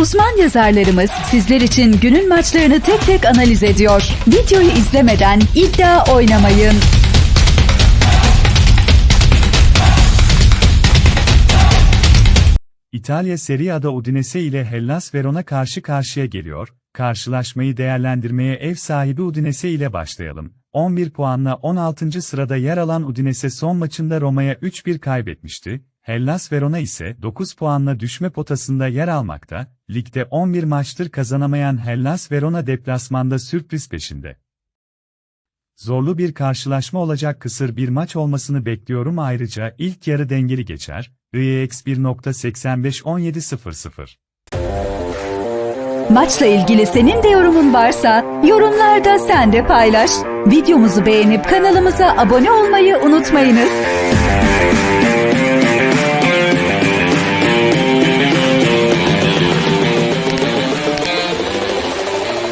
Uzman yazarlarımız sizler için günün maçlarını tek tek analiz ediyor. Videoyu izlemeden iddia oynamayın. İtalya Serie A'da Udinese ile Hellas Verona karşı karşıya geliyor. Karşılaşmayı değerlendirmeye ev sahibi Udinese ile başlayalım. 11 puanla 16. sırada yer alan Udinese son maçında Roma'ya 3-1 kaybetmişti. Hellas Verona ise 9 puanla düşme potasında yer almakta. Ligde 11 maçtır kazanamayan Hellas Verona deplasmanda sürpriz peşinde. Zorlu bir karşılaşma olacak kısır bir maç olmasını bekliyorum ayrıca ilk yarı dengeli geçer. IEX 1.85-17.00 Maçla ilgili senin de yorumun varsa yorumlarda sen de paylaş. Videomuzu beğenip kanalımıza abone olmayı unutmayınız.